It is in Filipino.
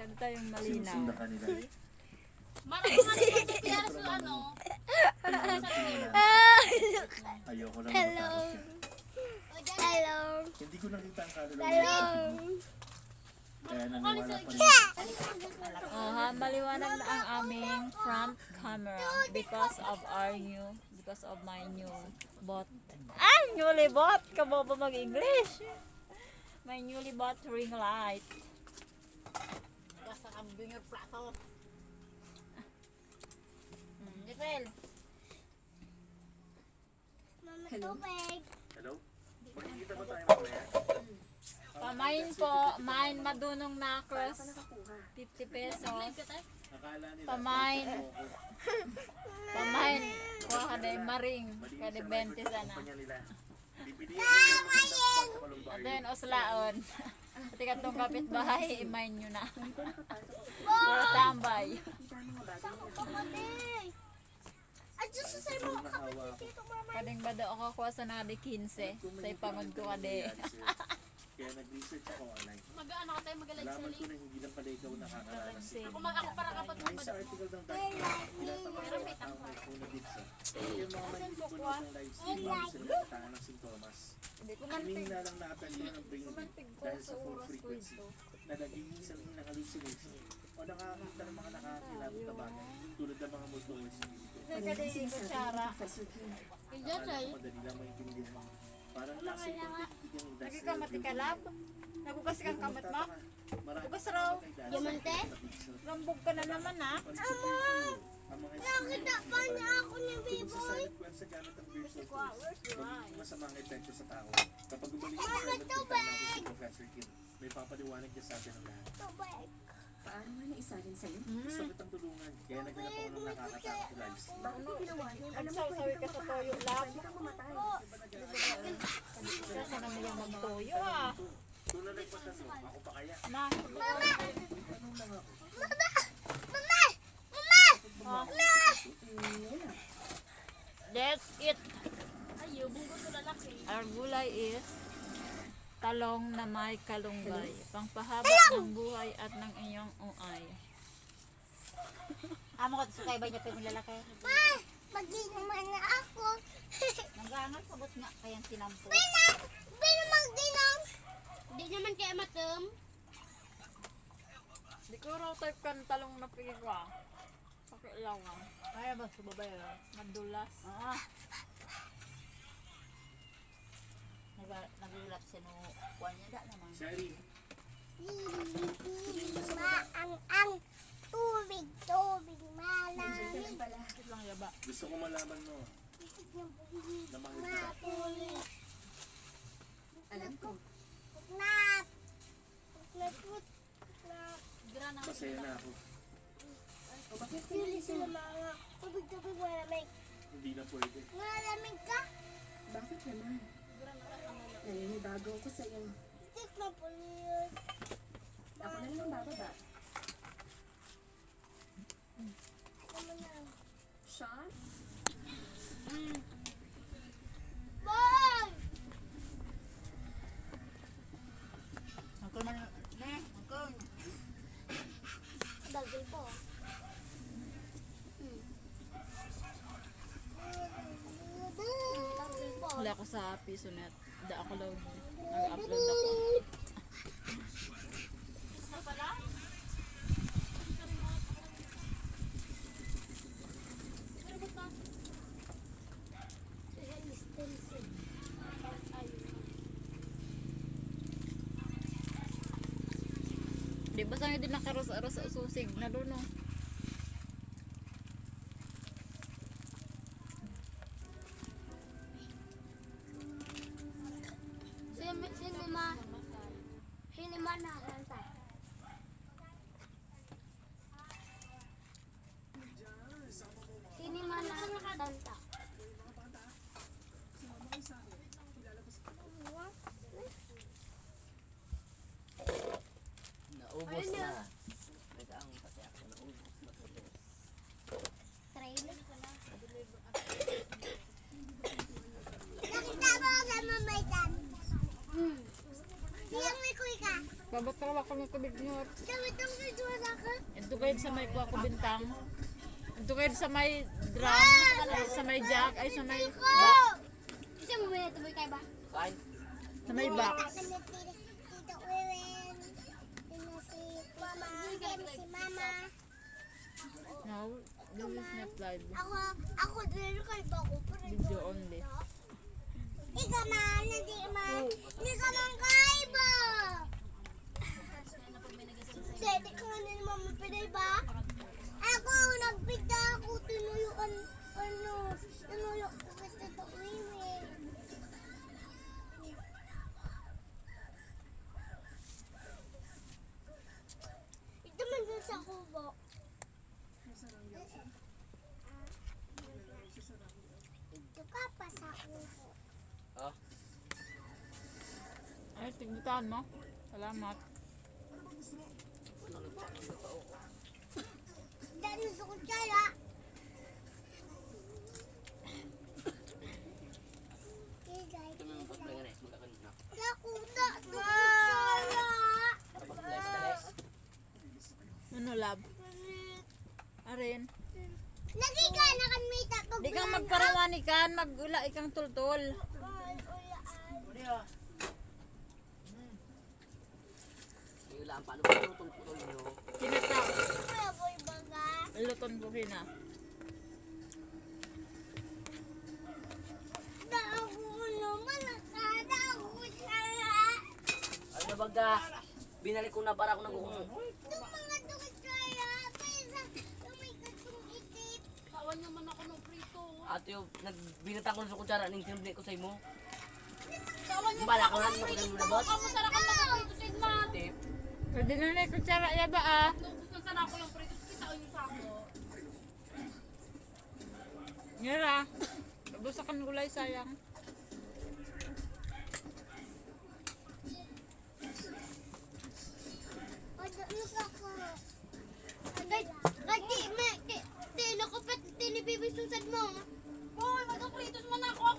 Masyado tayong malinaw. Sinusundan ka nila. Marami nga naman kasi sa ano. Ayoko lang Hello. ka. Hello. Hindi ko nakita ang kaluluwa. Hello. Kaya naniwala pa rin. Oh, ha, maliwanag na ang aming front camera because of our new, because of my new bot. Ah, newly bought! Kamo ba mag-English? My newly bought ring light. Basta kambing yung plato. Hmm, Giselle. Mama, tubig. Hello? Magkikita ba tayo mamaya? Pamain po, main madunong na cross. 50 pesos. Akala nila. Pamain. Pamain. Kuha ka na yung maring. Kada 20 sana. Nila. Bibili ako ng magandang sa Yun, uslaon. Pati ka itong kapitbahay, imain nyo na. Puro tambay. Kading ba daw ako kuha sa nadi 15. Sa ipangod ko kade. Kaya nag-research ako online. Mag-ano ka tayo mag-alay sa Nalaman ko na hindi lang pala ikaw nakakaranas. Ako mag ako para kapag Ay, sa article ng Dutch, tinatabang sa mga tao may phone addiction. Yung mga mahilig po ng live stream, bago sila magkataan ng sintomas. Hindi ko Hindi na lang naapektuhan ng brain beat dahil sa full frequency na naging minsan ng hallucination o nakakita ng mga nakakilabot na bagay tulad ng mga multiverse sa dito. Kading kutsara. Yung Akala Giselle. ko madali lang maintindihan. Lagi ka matikalab. Nagugas kang kamat mo. Bukas raw. Diamante? Rambog ka na naman ha. Ama! Nakita pa niya ako ni Biboy. sa gamit ng beer magiging masama ang epekto sa tao. Kapag gumaling sa Kim, may papaliwanag niya sa atin ang lahat. Tubig. Paano mo na isarin sa'yo? Gusto kitang tulungan, kaya naghanap ako ng nakakatakot stream. Bakit mo ginawa yun? Alam mo, Nagsasawi ka sa toyo lab. pwede kang mamatay. Kasi naman yung magtoyo ah. Kung na nagpatanong, ako pa kaya? Na. Mama! That's it. Ayaw, bunggo sa lalaki. Our gulay is talong na may kalunggay. Pangpahaba ng buhay at ng iyong uay. Amo ko sa kaibay niya pero lalaki. Ma! Mag-inuman na ako. Nag-aangal sabot nga kayang tinampo. Bina! Bina mag-inom! Hindi naman kaya matum. Di ko raw type kan talong na pigwa. Pakilawan. Kaya ba sa babae? Madulas. Ah. Nag- Nagulat siya no. Kuwan niya da naman. Shari, Ma, ang ang tubig, tubig, malamig. Gusto ko malaman mo na mahal kita. Mapulit. Alam ko. Nap. Nap. Grana. Masaya na ako. O bakit Pili sila mga tubig, tubig, malamig. Hindi na pwede. Malamig ka? Bakit naman? Naninibago ko sa'yo. Stick na po yun. Ako na lang bababa. Ano na? Sean? Boy! Angkol man. Ne, angkol. Dagil po. Wala ako sa piso net. Da ako load. Nag-upload ako. Di ba sa din nakaros-aros sa susig na doon no? Sini ma na kanta. Sini ma na kanta. Naubos na. Trailer. Nakita mo sa mamaitan. Hmm. Siyang may kuy ka. Babataw ako ng tubig nyo. Ka. Ito kayo sa may kuha ko bintang. Ito kayo sa may drum. Ay, sa may jack. Ay, sa may back. Isa mo may natuloy tayo ba? Kain. Sa may box. Tito. Sino si Mama. si Mama. No, this is not live. Ako, ako din kay Bako. Video only. Ka man, hindi man. Hindi ka man kaiba. Dede ka nga nila mama pinay ba? Ako, nagpita ako, tinuyuan, ano, tinuyok ko kita to Wiwi. Ito man dun sa kubo. Ito ka pa sa kubo. Ay, tignitaan mo. Salamat. Dahil sa kutsara. Nakuta sa kutsara. Ano, love? Arin. Nagigana kan may tatog Di kang magparawani kan, magula ikang tultol. Wala ang paano ba putol-putol nyo? Kinata. Kuya boy baga. Luton ko kina. Na ako naman ako. Ano baga? Binalik ko na para ako nagkukuno. Itong mga to kutsara. Pwesa tumay ka itong itip. Ate yung nagbinatang ko sa kutsara ning tinubli ko sa imo. Bala ko na mo kang labot. Tip. Pwede na na kutsara ya ba ah? Nung ako yung pretos, ah. kita ko yung sako. Ngira, tabusakan gulay sayang. Kati, ma, tilo ko pa, tinibibisusad mo. Ah. Boy, magkapritos mo na ako.